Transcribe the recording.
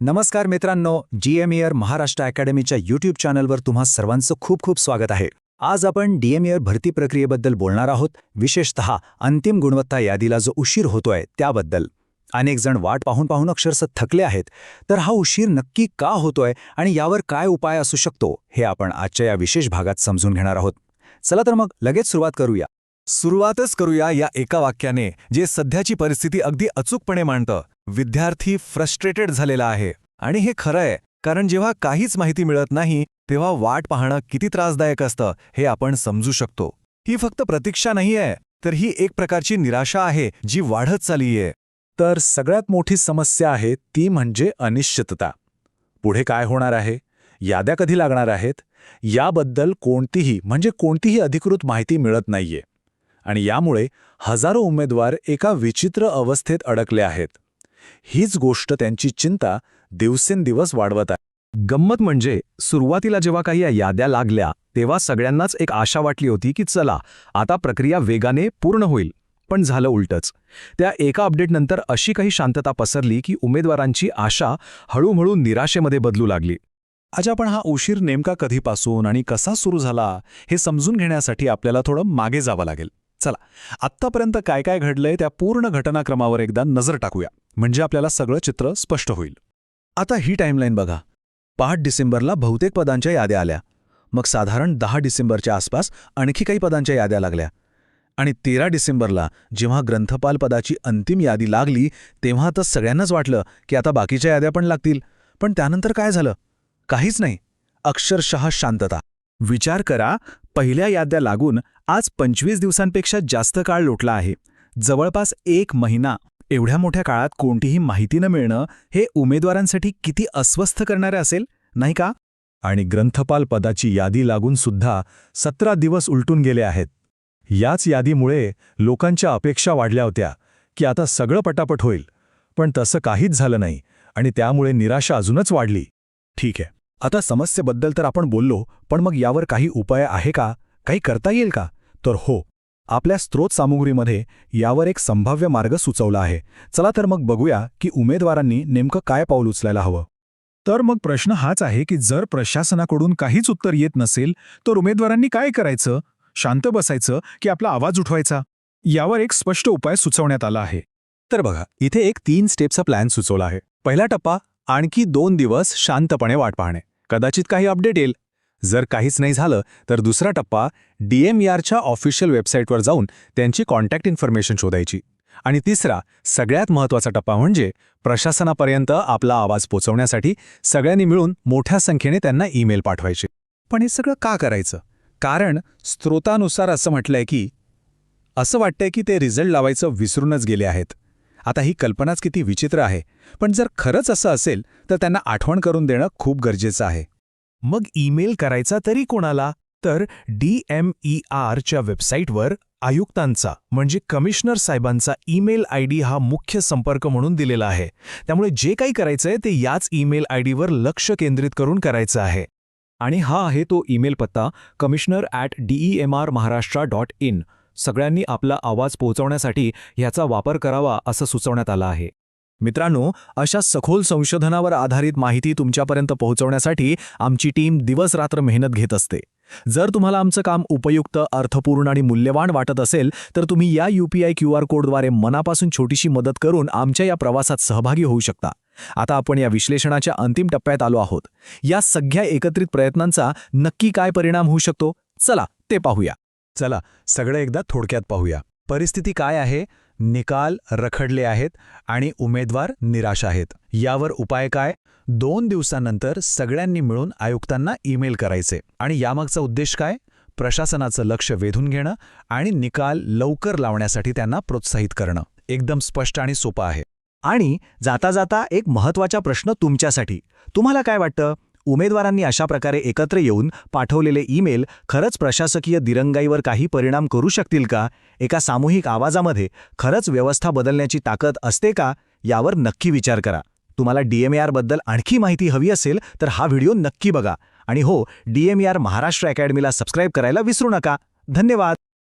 नमस्कार मित्रांनो G M year Maharashtra अकॅडमीच्या यूट्यूब चॅनलवर तुम्हा सर्वांचं खूप खूप स्वागत आहे. आज आपण डी एम इयर भरती प्रक्रियेबद्दल बोलणार आहोत. विशेषतः अंतिम गुणवत्ता यादीला जो उशीर होतोय त्याबद्दल. अनेक जण वाट पाहून पाहून अक्षरशः थकले आहेत. तर हा उशीर नक्की का होतोय आणि यावर काय उपाय असू शकतो हे आपण आजच्या या विशेष भागात समजून घेणार आहोत. चला तर मग लगेच सुरुवात करूया. सुरुवातच करूया या एका वाक्याने जे सध्याची परिस्थिती अगदी अचूकपणे मांडतं. विद्यार्थी फ्रस्ट्रेटेड झालेला आहे. आणि हे खरं आहे कारण जेव्हा काहीच माहिती मिळत नाही तेव्हा वाट पाहणं किती त्रासदायक असतं हे आपण समजू शकतो. ही फक्त प्रतीक्षा नाहीये तर ही एक प्रकारची निराशा आहे जी वाढत चालीये. तर सगळ्यात मोठी समस्या आहे ती म्हणजे अनिश्चितता. पुढे काय होणार आहे? याद्या कधी लागणार आहेत? याबद्दल कोणतीही म्हणजे कोणतीही अधिकृत माहिती मिळत नाहीये. आणि यामुळे हजारो उमेदवार एका विचित्र अवस्थेत अडकले आहेत. हीच गोष्ट त्यांची चिंता दिवसेंदिवस वाढवत आहे. गंमत म्हणजे सुरुवातीला जेव्हा काही या याद्या लागल्या तेव्हा सगळ्यांनाच एक आशा वाटली होती की चला आता प्रक्रिया वेगाने पूर्ण होईल. पण झालं उलटच. त्या एका अपडेटनंतर अशी काही शांतता पसरली की उमेदवारांची आशा हळूहळू निराशेमध्ये बदलू लागली. अच्छा पण हा उशीर नेमका कधीपासून आणि कसा सुरू झाला हे समजून घेण्यासाठी आपल्याला थोडं मागे जावं लागेल. चला आत्तापर्यंत काय काय घडलंय त्या पूर्ण घटनाक्रमावर एकदा नजर टाकूया. म्हणजे आपल्याला सगळं चित्र स्पष्ट होईल. आता ही टाईमलाईन बघा. पाच डिसेंबरला बहुतेक पदांच्या याद्या आल्या. मग साधारण दहा डिसेंबरच्या आसपास आणखी काही पदांच्या याद्या लागल्या. आणि तेरा डिसेंबरला जेव्हा ग्रंथपाल पदाची अंतिम यादी लागली तेव्हा तर सगळ्यांनाच वाटलं की आता बाकीच्या याद्या पण लागतील. पण त्यानंतर काय झालं? काहीच नाही. अक्षरशः शांतता. विचार करा पहिल्या याद्या लागून आज पंचवीस दिवसांपेक्षा जास्त काळ लोटला आहे. जवळपास एक महिना. एवढ्या मोठ्या काळात कोणतीही माहिती न मिळणं हे उमेदवारांसाठी किती अस्वस्थ करणारे असेल नाही का? आणि ग्रंथपाल पदाची यादी लागून सुद्धा सतरा दिवस उलटून गेले आहेत. याच यादीमुळे लोकांच्या अपेक्षा वाढल्या होत्या की आता सगळं पटापट होईल. पण तसं काहीच झालं नाही आणि त्यामुळे निराशा अजूनच वाढली. ठीक आहे. आता समस्येबद्दल तर आपण बोललो पण मग यावर काही उपाय आहे का? काही करता येईल का? तर हो आपल्या स्त्रोत सामुग्रीमध्ये यावर एक संभाव्य मार्ग सुचवला आहे. चला तर मग बघूया की उमेदवारांनी नेमकं काय पाऊल उचलायला हवं. तर मग प्रश्न हाच आहे की जर प्रशासनाकडून काहीच उत्तर येत नसेल तर उमेदवारांनी काय करायचं? शांत बसायचं की आपला आवाज उठवायचा? यावर एक स्पष्ट उपाय सुचवण्यात आला आहे. तर बघा इथे एक तीन स्टेपचा प्लॅन सुचवला आहे. पहिला टप्पा आणखी दोन दिवस शांतपणे वाट पाहणे. कदाचित काही अपडेट येईल. जर काहीच नाही झालं तर दुसरा टप्पा डीएमईआरच्या ऑफिशियल वेबसाईटवर जाऊन त्यांची कॉन्टॅक्ट इन्फॉर्मेशन शोधायची. आणि तिसरा सगळ्यात महत्त्वाचा टप्पा म्हणजे प्रशासनापर्यंत आपला आवाज पोचवण्यासाठी सगळ्यांनी मिळून मोठ्या संख्येने त्यांना ईमेल पाठवायचे. पण हे सगळं का करायचं? कारण स्त्रोतानुसार असं म्हटलंय की असं वाटतंय की ते रिझल्ट लावायचं विसरूनच गेले आहेत. आता ही कल्पनाच किती विचित्र आहे. पण जर खरंच असं असेल तर त्यांना आठवण करून देणं खूप गरजेचं आहे. मग ईमेल करायचा तरी कोणाला? तर डी एम ई आरच्या वेबसाईटवर आयुक्तांचा म्हणजे कमिशनर साहेबांचा ईमेल आय डी हा मुख्य संपर्क म्हणून दिलेला आहे. त्यामुळे जे काही करायचंय ते याच ईमेल आय डीवर लक्ष केंद्रित करून करायचं आहे. आणि हा आहे तो ईमेल पत्ता commissioner at DE M R dot in. सगळ्यांनी आपला आवाज पोहोचवण्यासाठी ह्याचा वापर करावा असं सुचवण्यात आलं आहे. मित्रांनो अशा सखोल संशोधनावर आधारित माहिती तुमच्यापर्यंत पोहोचवण्यासाठी आमची टीम दिवसरात्र मेहनत घेत असते. जर तुम्हाला आमचं काम उपयुक्त अर्थपूर्ण आणि मूल्यवान वाटत असेल तर तुम्ही या यूपीआय क्यू आर कोडद्वारे मनापासून छोटीशी मदत करून आमच्या या प्रवासात सहभागी होऊ शकता. आता आपण या विश्लेषणाच्या अंतिम टप्प्यात आलो आहोत. या सगळ्या एकत्रित प्रयत्नांचा नक्की काय परिणाम होऊ शकतो? चला ते पाहूया. चला सगळं एकदा थोडक्यात पाहूया. परिस्थिती काय आहे? निकाल रखडले आहेत आणि उमेदवार निराश आहेत. यावर उपाय काय? दोन दिवसांनंतर सगळ्यांनी मिळून आयुक्तांना ईमेल करायचे. आणि यामागचा उद्देश काय? प्रशासनाचं लक्ष वेधून घेणं आणि निकाल लवकर लावण्यासाठी त्यांना प्रोत्साहित करणं. एकदम स्पष्ट आणि सोपं आहे. आणि जाता जाता एक महत्त्वाचा प्रश्न तुमच्यासाठी. तुम्हाला काय वाटतं? उमेदवारांनी अशा प्रकारे एकत्र येऊन पाठवलेले ईमेल खरंच प्रशासकीय दिरंगाईवर काही परिणाम करू शकतील का? एका सामूहिक आवाजामध्ये खरंच व्यवस्था बदलण्याची ताकद असते का? यावर नक्की विचार करा. तुम्हाला डीएमएआरबद्दल आणखी माहिती हवी असेल तर हा व्हिडिओ नक्की बघा. आणि हो डीएमईआर महाराष्ट्र अकॅडमीला सबस्क्राईब करायला विसरू नका. धन्यवाद!